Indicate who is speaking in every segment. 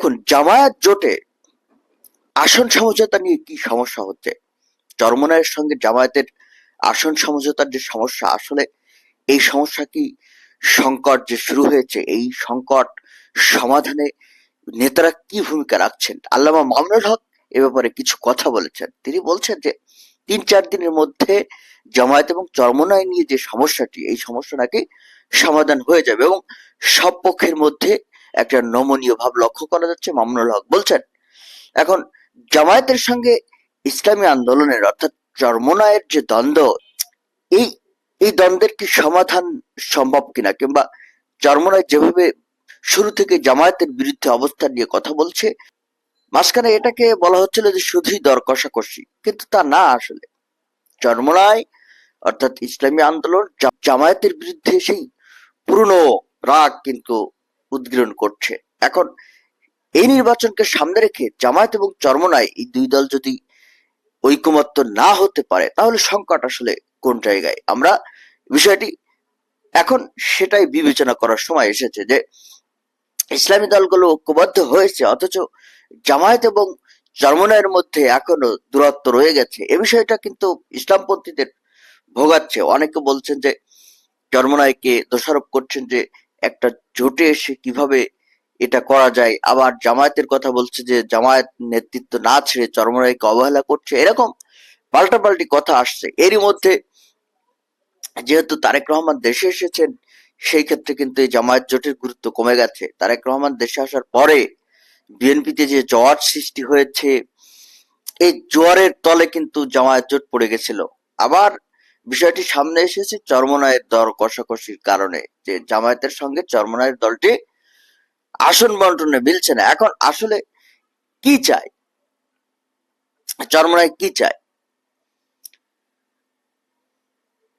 Speaker 1: দেখুন, জামায়াত জোটে আসন সমঝোতা নিয়ে কি সমস্যা হচ্ছে? চরমনায়ের সঙ্গে জামায়াতের আসন সমঝোতার যে সমস্যা, আসলে এই সমস্যা কি সংকট যে শুরু হয়েছে, এই সংকট সমাধানে নেতারা কি ভূমিকা রাখছেন? আল্লামা মামুনুল হক এ ব্যাপারে কিছু কথা বলেছেন। তিনি বলছেন যে, তিন চার দিনের মধ্যে জামায়াত এবং চরমনায় নিয়ে যে সমস্যাটি, এই সমস্যা নাকি সমাধান হয়ে যাবে এবং সব পক্ষের মধ্যে একটা নমনীয় ভাব লক্ষ্য করা যাচ্ছে মামুনুল হক বলছেন, এখন জামায়াতের সঙ্গে ইসলামী আন্দোলনের অর্থাৎ চরমনায়ের যে দ্বন্দ্ব, এই এই দ্বন্দ্বের কি সমাধান সম্ভব কিনা কিংবা চরমনায় যেভাবে শুরু থেকে জামায়াতের বিরুদ্ধে অবস্থান নিয়ে কথা বলছে, মাঝখানে এটাকে বলা হচ্ছিল যে শুধুই দর কষাকষি, কিন্তু তা না আসলে। চরমনায় অর্থাৎ ইসলামী আন্দোলন জামায়াতের বিরুদ্ধে সেই পুরনো রাগ কিন্তু উদ্গীরণ করছে। এখন, এই নির্বাচনকে সামনে রেখে জামায়াত এবং চরমনায় এই দুই দল যদি ঐকমত্য না হতে পারে, তাহলে সংকট আসলে কোন জায়গায়? আমরা বিষয়টি এখন সেটাই বিবেচনা করার সময় এসেছে যে, ইসলামী দলগুলো ঐক্যবদ্ধ হয়েছে, অথচ জামায়াত এবং চরমনায়ের মধ্যে এখনও দূরত্ব রয়ে গেছে। এ বিষয়টা কিন্তু ইসলামপন্থীদের ভোগাচ্ছে। অনেকে বলছেন যে, চরমনায়কে দোষারোপ করছেন যে একটা জোটে এসে কীভাবে এটা করা যায়? আবার জামায়াতের কথা বলছে যে, জামায়াত নেতৃত্ব না ছেড়ে চরমনায়কে অবহেলা করছে। এরকম পাল্টাপাল্টি কথা আসছে। এরই মধ্যে যেহেতু তারেক রহমান দেশে এসেছেন, সেই ক্ষেত্রে কিন্তু এই জামায়াত জোটের গুরুত্ব কমে গেছে। তারেক রহমান দেশে আসার পরে বিএনপিতে যে জোয়ার সৃষ্টি হয়েছে, এই জোয়ারের তলে কিন্তু জামায়াত জোট পড়ে গেছিল। আবার বিষয়টি সামনে এসেছে চরমনায়ের দর কষাকষির কারণে, যে জামায়াতের সঙ্গে চরমনায়ের দলটি আসন বন্টনে মিলছে না। এখন আসলে কি চায়? চরমনায় কি চায়?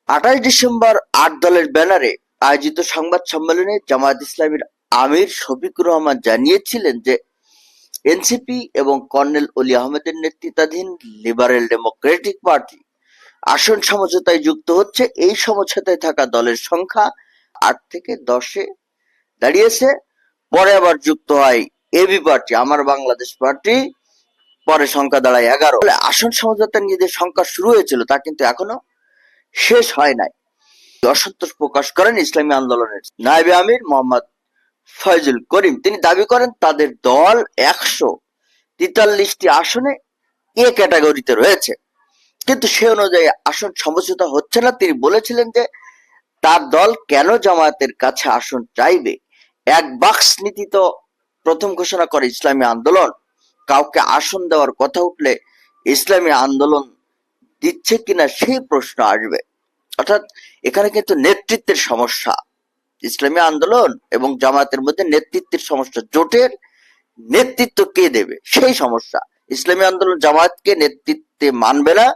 Speaker 1: আঠাশ ডিসেম্বর আট দলের ব্যানারে আয়োজিত সংবাদ সম্মেলনে জামায়াত ইসলামীর আমির শফিকুর রহমান জানিয়েছিলেন যে, এনসিপি এবং কর্নেল অলি আহমেদের নেতৃত্বাধীন লিবারেল ডেমোক্রেটিক পার্টি আসন সমঝোতায় যুক্ত হচ্ছে। এই সমঝোতায় থাকা দলের সংখ্যা আট থেকে দশে দাঁড়িয়েছে। পরে আবার যুক্ত হয় এবি পার্টি, আমার বাংলাদেশ পার্টি। পরে সংখ্যা দাঁড়ায় এগারো। আসন সমঝোতা নিয়ে যে সংখ্যা শুরু হয়েছিল তা কিন্তু এখনও শেষ হয় নাই। অসন্তোষ প্রকাশ করেন ইসলামী আন্দোলনের নায়েবে আমির মোহাম্মদ ফয়জুল করিম। তিনি দাবি করেন, তাদের দল একশো তেতাল্লিশটি আসনে এ ক্যাটাগরিতে রয়েছে। কিন্তু সে অনুযায়ী আসন সমঝোতা হচ্ছে না। তিনি বলেছিলেন যে, তার দল কেন জামায়াতের কাছে আসন চাইবে? এক বাক্স নীতি তো প্রথম ঘোষণা করে ইসলামী আন্দোলন। কাউকে আসন দেওয়ার কথা উঠলে ইসলামী আন্দোলন দিচ্ছে কিনা সেই প্রশ্ন আসবে। অর্থাৎ এখানে কিন্তু নেতৃত্বের সমস্যা। ইসলামী আন্দোলন এবং জামায়াতের মধ্যে নেতৃত্বের সমস্যা, জোটের নেতৃত্ব কে দেবে? সেই সমস্যা। ইসলামী আন্দোলন জামায়াতকে নেতৃত্বে মানবে না।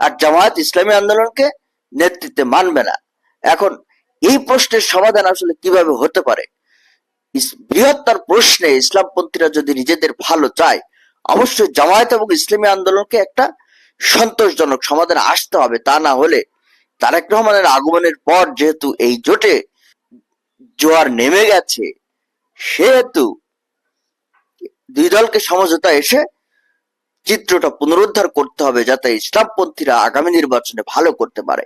Speaker 1: আর জামায়াত ইসলামী আন্দোলনকে নেতৃত্বে মানবে না। এখন এই প্রশ্নের সমাধান আসলে কীভাবে হতে পারে? বৃহত্তর প্রশ্নে ইসলামপন্থীরা যদি নিজেদের ভালো চায়, অবশ্যই জামায়াত এবং ইসলামী আন্দোলনকে একটা সন্তোষজনক সমাধান আসতে হবে। তা না হলে তারেক রহমানের আগমনের পর যেহেতু এই জোটে জোয়ার নেমে গেছে, সেহেতু দুই দলকে সমঝোতা এসে চিত্রটা পুনরুদ্ধার করতে হবে যাতে ইসলামপন্থীরা আগামী নির্বাচনে ভালো করতে পারে।